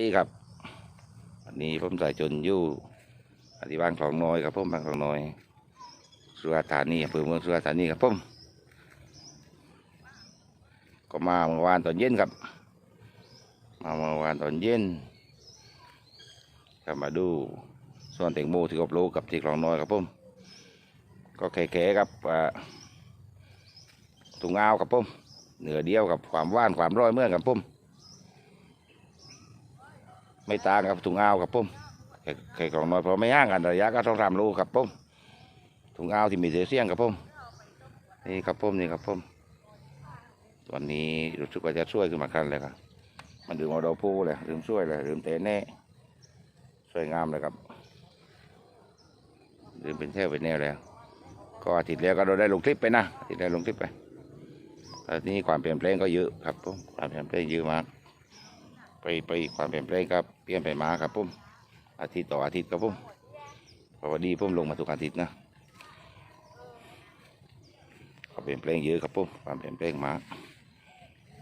ดีครับวันนี้ผมใส่จนอยู่อธิบางคลองน้อยครับผมบางคลองน้อย สุราษฎร์ธานีอำเภอเมืองสุราษฎร์ธานีครับผมก็มาเมื่อวานตอนเย็นครับ มาเมื่อวานตอนเย็นก็มาดูส่วนแตงโมที่กบโลกับที่คลองน้อยครับผมก็แข่ๆครับอ่าถุงอ้าวครับผมเหนือเดียวกับความว่านความร้อยเมื่อนกับผม ไม่ต่างกับถุงอ้าวครับผมไข่ไข่กล่องน้อยเพราะไม่ห่างกันระยะก็ต้องทำรูครับผมถุงอ้าวที่มีเสียเสียงครับผมนี่ครับผมนี่ครับผมวันนี้รู้สึกว่าจะช่วยขึ้นมาคันเลยครับ มันดื่มเอาดอกพูเลยดื่มช่วยเลยดื่มเตะแน่สวยงามเลยครับดื่มเป็นแถวเป็นแนวแล้ว ก็อาทิตย์แล้วก็เราได้ลงคลิปไปนะอาทิตย์แล้ลงคลิปไปตอนนี้ความเปลี่ยนแปลงก็เยอะครับผมความเปลี่ยนแปลงเยอะมาก ไปไปความเปลี่ยนแปลงครับเปลี่ยนไปมาครับผมอาทิตย์ต่ออาทิตย์ครับผมเพราะว่าดีผมลงมาทุกอาทิตย์นะความเปลี่ยนแปลงเยอะครับผมความเปลี่ยนแปลงมาก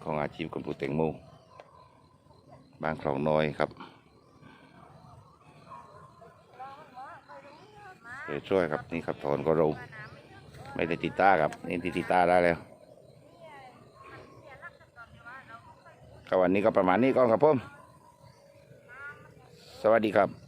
ของอาชีพคนปลูกแตงโมบางคลองน้อยครับช่วยครับนี่ครับถอนก็เราไม่ได้ติดตาครับนี่ติดตาได้แล้ว ก็วันนี้ก็ประมาณนี้ก่อนครับผม สวัสดีครับ